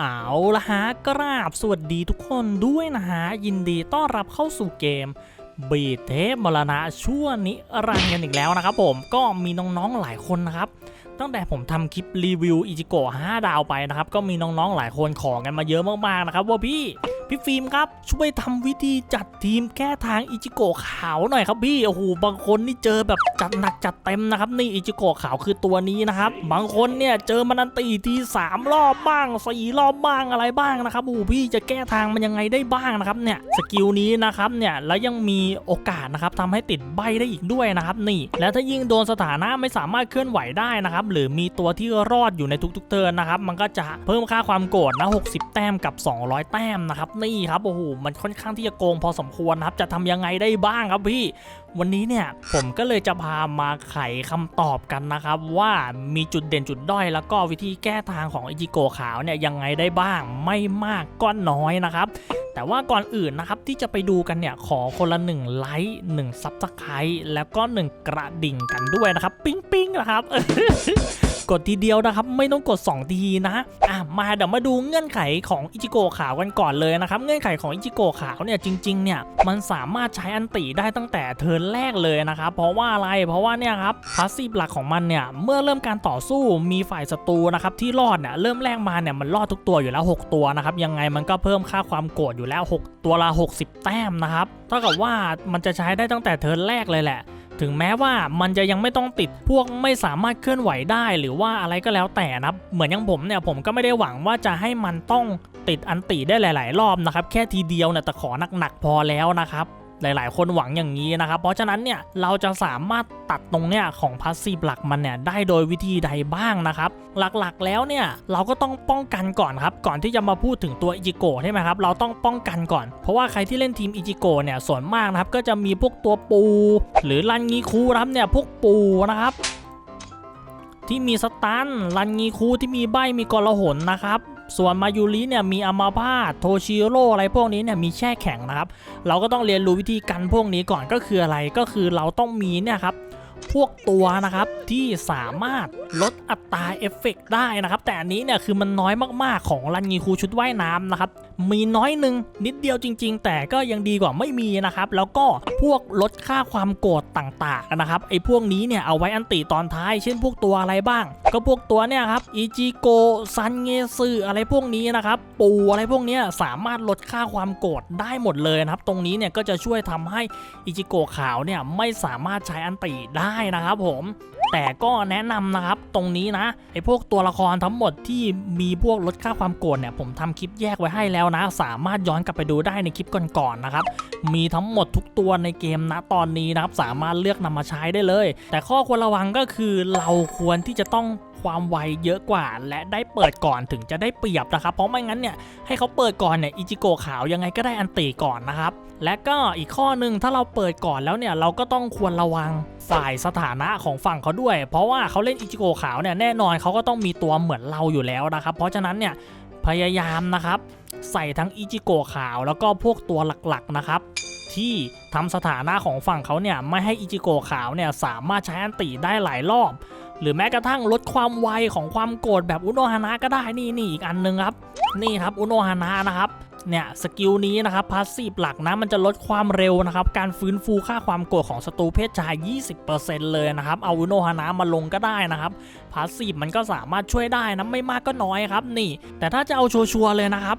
เอาละฮะกราบสวัสดีทุกคนด้วยนะฮะ ยินดีต้อนรับเข้าสู่เกมบีเทพมรณะชั่วนิรันดร์กันอีกแล้วนะครับผมก็มีน้องๆหลายคนนะครับ ตั้งแต่ผมทำคลิปรีวิวอิจิโกะ5ดาวไปนะครับ ก็มีน้องๆหลายคนขอกันมาเยอะมากๆนะครับ ว่าพี่พี่ฟิล์มครับ ช่วยทำวิธีจัดทีมแก้ทางอิจิโกะขาวหน่อยครับพี่โอ้โหบางคนนี่เจอแบบจัดหนักจัดเต็มนะครับนี่อิจิโกะขาวคือตัวนี้นะครับ บางคนเนี่ยเจอมันอันตีทีสามรอบบ้างสี่รอบบ้างอะไรบ้างนะครับโอ้พี่จะแก้ทางมันยังไงได้บ้างนะครับเนี่ยสกิลนี้นะครับเนี่ยแล้วยังมีโอกาสนะครับทำให้ติดใบได้อีกด้วยนะครับนี่ แล้วถ้ายิ่งโดนสถานะไม่สามารถเคลื่อนไหวได้นะครับหรือมีตัวที่รอดอยู่ในทุกๆเทิร์นนะครับ มันก็จะเพิ่มค่าความโกรธนะ 60 แต้มกับ 200 แต้มนะครับ นี่ครับ โอ้โห มันค่อนข้างที่จะโกงพอสมควรนะครับ จะทำยังไงได้บ้างครับพี่วันนี้เนี่ยผมก็เลยจะพามาไขคำตอบกันนะครับว่ามีจุดเด่นจุดด้อยแล้วก็วิธีแก้ทางของอิจิโกขาวเนี่ยยังไงได้บ้างไม่มากก็น้อยนะครับ แต่ว่าก่อนอื่นนะครับที่จะไปดูกันเนี่ยขอคนละ1ไลค์1ซับสไครต์แล้วก็ 1 กระดิ่งกันด้วยนะครับ ปิ๊งปิ๊งนะครับ กดทีเดียวนะครับ ไม่ต้องกด 2 ทีนะอะมาเดี๋ยวมาดูเงื่อนไขของอิจิโกะขาวกันก่อนเลยนะครับ เงื่อนไขของอิจิโกะขาวเนี่ยจริงๆเนี่ยมันสามารถใช้อันติได้ตั้งแต่เทิร์นแรกเลยนะครับ เพราะว่าอะไรเพราะว่าเนี่ยครับพาสซีฟหลักของมันเนี่ยเมื่อเริ่มการต่อสู้มีฝ่ายศัตรูนะครับที่รอดเนี่ยเริ่มแรกมาเนี่ยมันรอดทุกตัวอยู่แล้ว 6 ตัวนะครับยังไงมันก็เพิ่มค่าความโกรธอยู่แล้ว 6 ตัวละ 60 แต้มนะครับเท่ากับว่ามันจะใช้ได้ตั้งแต่เทิร์นแรกเลยแหละ ถึงแม้ว่ามันจะยังไม่ต้องติดพวกไม่สามารถเคลื่อนไหวได้หรือว่าอะไรก็แล้วแต่นะเหมือนอย่างผมเนี่ยผมก็ไม่ได้หวังว่าจะให้มันต้องติดอันติได้หลาย ๆ รอบนะครับ แค่ทีเดียวเนี่ยแต่ขอหนักๆพอแล้วนะครับ หลายๆ คนหวังอย่างนี้นะครับ เพราะฉะนั้นเนี่ยเราจะสามารถตัดตรงเนี่ยของพาสซีฟหลักมันเนี่ยได้โดยวิธีใดบ้างนะครับหลักๆแล้วเนี่ยเราก็ต้องป้องกันก่อนครับก่อนที่จะมาพูดถึงตัวอิจิโกะใช่ไหมครับเราต้องป้องกันก่อน เพราะว่าใครที่เล่นทีมอิจิโกะเนี่ยส่วนมากนะครับก็จะมีพวกตัวปู หรือรันงีคูรับเนี่ยพวกปูนะครับที่มีสตันรันงีคูที่มีใบมีกลหนนะครับ ส่วนมายูริเนี่ยมีอามาพาตโทชิโร่อะไรพวกนี้เนี่ยมีแช่แข็งนะครับ เราก็ต้องเรียนรู้วิธีกันพวกนี้ก่อนก็คืออะไรก็คือเราต้องมีเนี่ยครับ พวกตัวนะครับที่สามารถลดอัตราเอฟเฟกต์ได้นะครับ แต่อันนี้เนี่ยคือมันน้อยมากๆของรันงีคูชุดว่ายน้ำนะครับ มีน้อยหนึ่งนิดเดียวจริง ๆ แต่ก็ยังดีกว่าไม่มีนะครับ แล้วก็พวกลดค่าความโกรธต่างๆนะครับไอ้พวกนี้เนี่ยเอาไว้อันติตอนท้าย เช่นพวกตัวอะไรบ้าง ก็พวกตัวเนี่ยครับอิจิโกซันเงซึออะไรพวกนี้นะครับปูอะไรพวกนี้สามารถลดค่าความโกรธได้หมดเลยนะครับ ตรงนี้เนี่ยก็จะช่วยทำให้อิจิโกขาวเนี่ยไม่สามารถใช้อันติได้ได้นะครับผมแต่ก็แนะนำนะครับตรงนี้นะไอ้พวกตัวละครทั้งหมดที่มีพวกลดค่าความโกรธเนี่ยผมทำคลิปแยกไว้ให้แล้วนะ สามารถย้อนกลับไปดูได้ในคลิปก่อนๆนะครับมีทั้งหมดทุกตัวในเกมนะตอนนี้นะครับสามารถเลือกนำมาใช้ได้เลย แต่ข้อควรระวังก็คือเราควรที่จะต้อง ความไวเยอะกว่า และได้เปิดก่อนถึงจะได้เปรียบนะครับ เพราะไม่งั้นเนี่ยให้เขาเปิดก่อนเนี่ยอิจิโกะขาวยังไงก็ได้อันตีก่อนนะครับ และก็อีกข้อหนึ่งถ้าเราเปิดก่อนแล้วเนี่ยเราก็ต้องควรระวังฝ่ายสถานะของฝั่งเขาด้วย เพราะว่าเขาเล่นอิจิโกะขาวเนี่ยแน่นอนเขาก็ต้องมีตัวเหมือนเราอยู่แล้วนะครับ เพราะฉะนั้นเนี่ยพยายามนะครับใส่ทั้งอิจิโกะขาวแล้วก็พวกตัวหลักๆนะครับที่ทำสถานะของฝั่งเขาเนี่ยไม่ให้อิจิโกะขาวเนี่ยสามารถใช้อันติได้หลายรอบ หรือแม้กระทั่งลดความไวของความโกรธแบบอุโนฮานะก็ได้นี่นี่อีกอันหนึงครับ นี่ครับอุโนฮานะนะครับเนี่ยสกิลนี้นะครับพาสซีฟหลักนะมันจะลดความเร็วนะครับ การฟื้นฟูค่าความโกรธของศัตรูเพศชาย 20%เลยนะครับ เอาอุโนฮานะมาลงก็ได้นะครับพาสซีฟมันก็สามารถช่วยได้นะไม่มากก็น้อยครับนี่ แต่ถ้าจะเอาชัวร์เลยนะครับ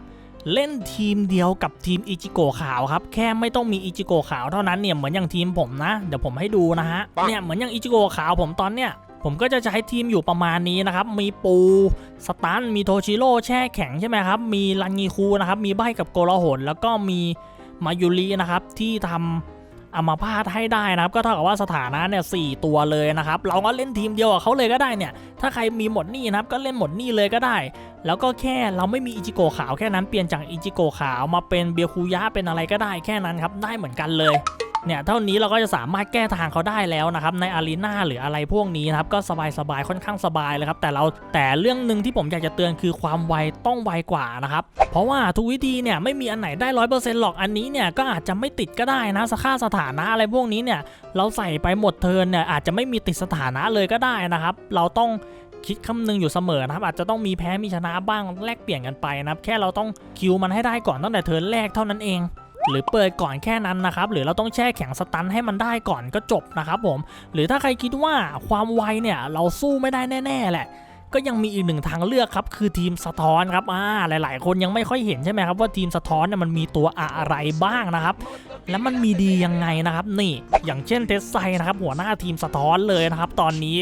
เล่นทีมเดียวกับทีมอิจิโกขาวครับ แค่ไม่ต้องมีอิจิโกขาวเท่านั้นเนี่ยเหมือนอย่างทีมผมนะ เดี๋ยวผมให้ดูนะฮะเนี่ยเหมือนอย่างอิจิโกขาวผมตอนเนี้ย ผมก็จะใช้ทีมอยู่ประมาณนี้นะครับ มีปูสตัน มีโทชิโร่แช่แข็งใช่ไหมครับ มีรันงีคูนะครับ มีใบกับโกลาหน แล้วก็มีมายุรินะครับ ที่ทำอามาพาตให้ได้นะครับ ก็เท่ากับว่าสถานะเนี่ยสตัวเลยนะครับ เราก็เล่นทีมเดียวกับเขาเลยก็ได้เนี่ย ถ้าใครมีหมดนี่นะครับ ก็เล่นหมดนี่เลยก็ได้ แล้วก็แค่เราไม่มีอิจิโกะขาวแค่นั้น เปลี่ยนจากอิจิโกะขาวมาเป็นเบียคุยะเป็นอะไรก็ได้แค่นั้นครับ ได้เหมือนกันเลย เนี่ยเท่านี้เราก็จะสามารถแก้ทางเขาได้แล้วนะครับในอารีนาหรืออะไรพวกนี้นะครับก็สบายๆค่อนข้างสบายเลยครับแต่เราแต่เรื่องหนึ่งที่ผมอยากจะเตือนคือความไวต้องไวกว่านะครับเพราะว่าทุกวิธีเนี่ยไม่มีอันไหนได้ร้อยเปอร์เซ็นต์หรอกอันนี้เนี่ยก็อาจจะไม่ติดก็ได้นะสค่าสถานะอะไรพวกนี้เนี่ยเราใส่ไปหมดเทินเนี่ยอาจจะไม่มีติดสถานะเลยก็ได้นะครับ เราต้องคิดคำนึงอยู่เสมอนะครับอาจจะต้องมีแพ้มีชนะบ้างแลกเปลี่ยนกันไปนะครับแค่เราต้องคิวมันให้ได้ก่อนตั้งแต่เทินแรกเท่านั้นเอง หรือเปิดก่อนแค่นั้นนะครับหรือเราต้องแช่แข็งสตันให้มันได้ก่อนก็จบนะครับผมหรือถ้าใครคิดว่าความไวเนี่ยเราสู้ไม่ได้แน่ๆแหละก็ยังมีอีกหนึ่งทางเลือกครับ คือทีมสะท้อนครับอ่าหลาย ๆ คนยังไม่ค่อยเห็นใช่ไหมครับว่าทีมสะท้อนเนี่ยมันมีตัวอะไรบ้างนะครับ แล้วมันมีดียังไงนะครับ นี่ อย่างเช่นเทสไซนะครับ หัวหน้าทีมสะท้อนเลยนะครับ ตอนนี้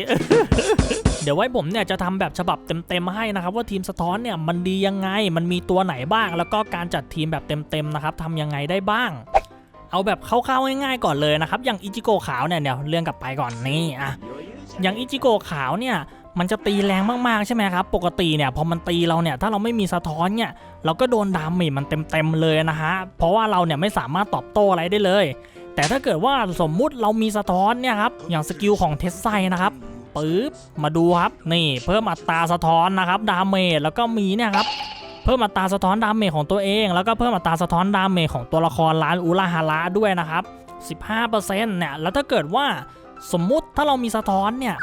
ดี๋ยวไว้ผมเนี่ยจะทำแบบฉบับเต็มๆให้นะครับว่าทีมสะท้อนเนี่ยมันดียังไง มันมีตัวไหนบ้าง แล้วก็การจัดทีมแบบเต็มๆนะครับทำยังไงได้บ้าง เอาแบบคร่าวๆง่ายๆก่อนเลยนะครับ อย่างอิจิโกะขาวเนี่ยเดี๋ยวเรื่องกลับไปก่อนนี่อะอย่างอิจิโกะขาวเนี่ยมันจะตีแรงมากๆใช่ไหมครับ ปกติเนี่ยพอมันตีเราเนี่ยถ้าเราไม่มีสะท้อนเนี่ยเราก็โดนดาเมจมันเต็มๆเลยนะฮะเพราะว่าเราเนี่ยไม่สามารถตอบโต้อะไรได้เลย แต่ถ้าเกิดว่าสมมุติเรามีสะท้อนเนี่ยครับอย่างสกิลของเทสไซนะครับ ปึ๊บมาดูครับนี่เพิ่มอัตราสะท้อนนะครับดาเมจแล้วก็มีเนี่ยครับเพิ่มอัตราสะท้อนดาเมจของตัวเอง แล้วก็เพิ่มอัตราสะท้อนดาเมจของตัวละครร้านอุราฮาระด้วยนะครับ15%เนี่ยแล้วถ้าเกิดว่าสมมุติถ้าเรามีสะท้อนเนี่ย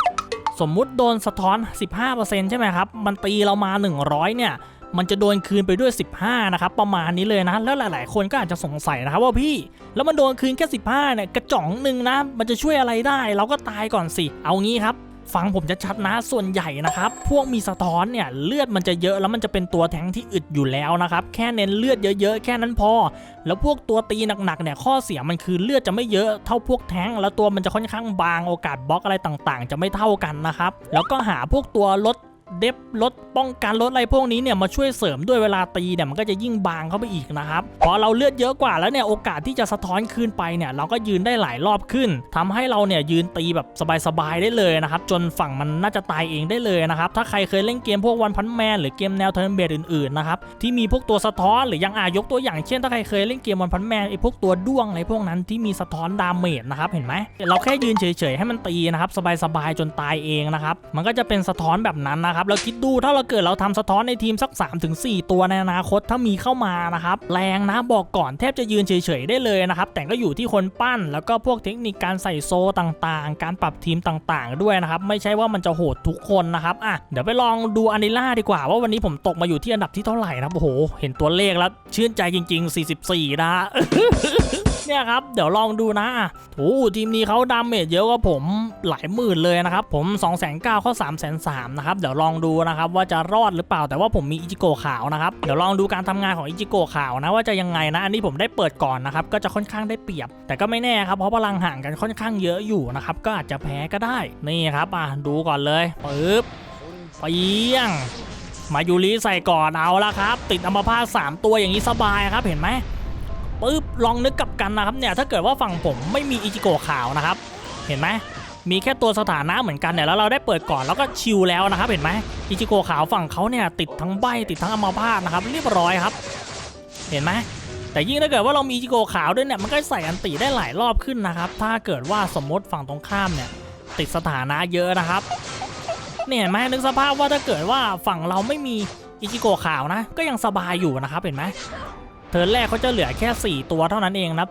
สมมุติโดนสะท้อน 15%ใช่ไหมครับ มันตีเรามา 100 เนี่ย มันจะโดนคืนไปด้วย 15 นะครับ ประมาณนี้เลยนะ แล้วหลาย ๆ คนก็อาจจะสงสัยนะครับว่าพี่ แล้วมันโดนคืนแค่ 15 เนี่ย กระจ่องหนึ่งนะ มันจะช่วยอะไรได้ เราก็ตายก่อนสิ เอางี้ครับ ฟังผมจะชัดนะส่วนใหญ่นะครับ พวกมีสะท้อนเนี่ยเลือดมันจะเยอะแล้วมันจะเป็นตัวแทงที่อึดอยู่แล้วนะครับ แค่เน้นเลือดเยอะๆ แค่นั้นพอ แล้วพวกตัวตีหนักๆเนี่ยข้อเสียมันคือเลือดจะไม่เยอะเท่าพวกแทงแล้วตัวมันจะค่อนข้างบางโอกาสบล็อกอะไรต่างๆ จะไม่เท่ากันนะครับแล้วก็หาพวกตัวลด เดฟลดป้องกันลดอะไรพวกนี้เนี่ยมาช่วยเสริมด้วยเวลาตีเนี่ยมันก็จะยิ่งบางเข้าไปอีกนะครับพอเราเลือดเยอะกว่าแล้วเนี่ยโอกาสที่จะสะท้อนคืนไปเนี่ยเราก็ยืนได้หลายรอบขึ้นทำให้เราเนี่ยยืนตีแบบสบายๆได้เลยนะครับจนฝั่งมันน่าจะตายเองได้เลยนะครับถ้าใครเคยเล่นเกมพวกวันพันแมนหรือเกมแนวเทิร์นเบดอื่นๆนะครับที่มีพวกตัวสะท้อนหรือยังอายกตัวอย่างเช่น ถ้าใครเคยเล่นเกมวันพันแมนไอ้พวกตัวด้วงอะไรพวกนั้นที่มีสะท้อนดาเมจนะครับเห็นไหมเราแค่ยืนเฉยๆให้มันตีนะครับสบายๆจนตายเองนะครับมันก็จะเป็นสะท้อนแบบนั้นนะครับแล้วคิดดูถ้าเราเกิดเราทำสะท้อนในทีมสัก 3-4 ตัวในอนาคตถ้ามีเข้ามานะครับแรงนะบอกก่อนแทบจะยืนเฉยๆได้เลยนะครับแต่ก็อยู่ที่คนปั้นแล้วก็พวกเทคนิคการใส่โซต่างๆ การปรับทีมต่างๆ ด้วยนะครับไม่ใช่ว่ามันจะโหดทุกคนนะครับอะเดี๋ยวไปลองดูอานิล่าดีกว่าว่าวันนี้ผมตกมาอยู่ที่อันดับที่เท่าไหร่นะโอ้โหเห็นตัวเลขแล้วชื่นใจจริง ๆ 44นะ เนี่ยครับ เดี๋ยวลองดูนะโอ้ทีมนี้เขาดาเมจเยอะกว่าผมหลายหมื่นเลยนะครับ ผม2 9 0 0 0เข้า3 3 0 0นะครับ เดี๋ยวลองดูนะครับว่าจะรอดหรือเปล่า แต่ว่าผมมีอิจิโกขาวนะครับ เดี๋ยวลองดูการทำงานของอิจิโกขาวนะว่าจะยังไงนะ อันนี้ผมได้เปิดก่อนนะครับ ก็จะค่อนข้างได้เปรียบ แต่ก็ไม่แน่ครับ เพราะพลังห่างกันค่อนข้างเยอะอยู่นะครับ ก็อาจจะแพ้ก็ได้ นี่ครับ อะ ดูก่อนเลยปึ๊บเปียงมายูริใส่ก่อนเอาละครับ ติดอัมพาตสามตัวอย่างนี้สบายครับเห็นไหม ปึ๊บลองนึกกับกันนะครับเนี่ยถ้าเกิดว่าฝั่งผมไม่มีอิจิโกะขาวนะครับ เห็นไหมมีแค่ตัวสถานะเหมือนกันเนี่ยแล้วเราได้เปิดก่อนแล้วก็ชิลแล้วนะครับ เห็นไหมอิจิโกะขาวฝั่งเขาเนี่ยติดทั้งใบติดทั้งอัมพาตนะครับ เรียบร้อยครับ เห็นไหมแต่ยิ่งถ้าเกิดว่าเรามีอิจิโกะขาวด้วยเนี่ยมันก็ใส่อันติได้หลายรอบขึ้นนะครับ ถ้าเกิดว่าสมมติฝั่งตรงข้ามเนี่ยติดสถานะเยอะนะครับเนี่ยเห็นไหมนึกสภาพว่าถ้าเกิดว่าฝั่งเราไม่มีอิจิโกะขาวนะ ก็ยังสบายอยู่นะครับเห็นไหม เทิร์นแรกเขาจะเหลือแค่ 4 ตัวเท่านั้นเองนะครับ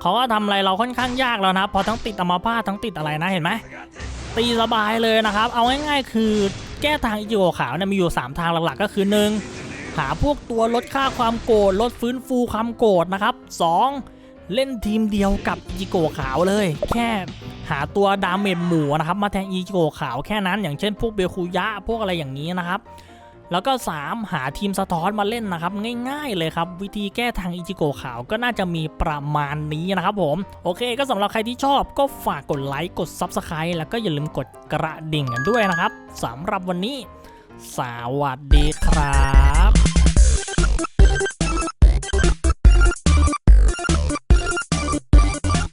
เขาก็ทำอะไรเราค่อนข้างยากแล้วนะพอทั้งติดอัมพาตทั้งติดอะไรนะเห็นไหมตีสบายเลยนะครับ เอาง่ายๆคือแก้ทางอิจิโกขาวเนี่ยมีอยู่ 3 ทางหลักๆก็คือ 1. หาพวกตัวลดค่าความโกรธลดฟื้นฟูความโกรธนะครับ 2. เล่นทีมเดียวกับอิจิโกขาวเลย แค่หาตัวดาเมจหมูนะครับมาแทนอิจิโกขาวแค่นั้นอย่างเช่นพวกเบลคุยะพวกอะไรอย่างนี้นะครับ แล้วก็ 3 หาทีมสะท้อนมาเล่นนะครับ ง่ายๆเลยครับ วิธีแก้ทางอิจิโกะขาวก็น่าจะมีประมาณนี้นะครับผม โอเค ก็สำหรับใครที่ชอบก็ฝากกดไลค์กด Subscribe แล้วก็อย่าลืมกดกระดิ่งกันด้วยนะครับสำหรับวันนี้ สวัสดีครับ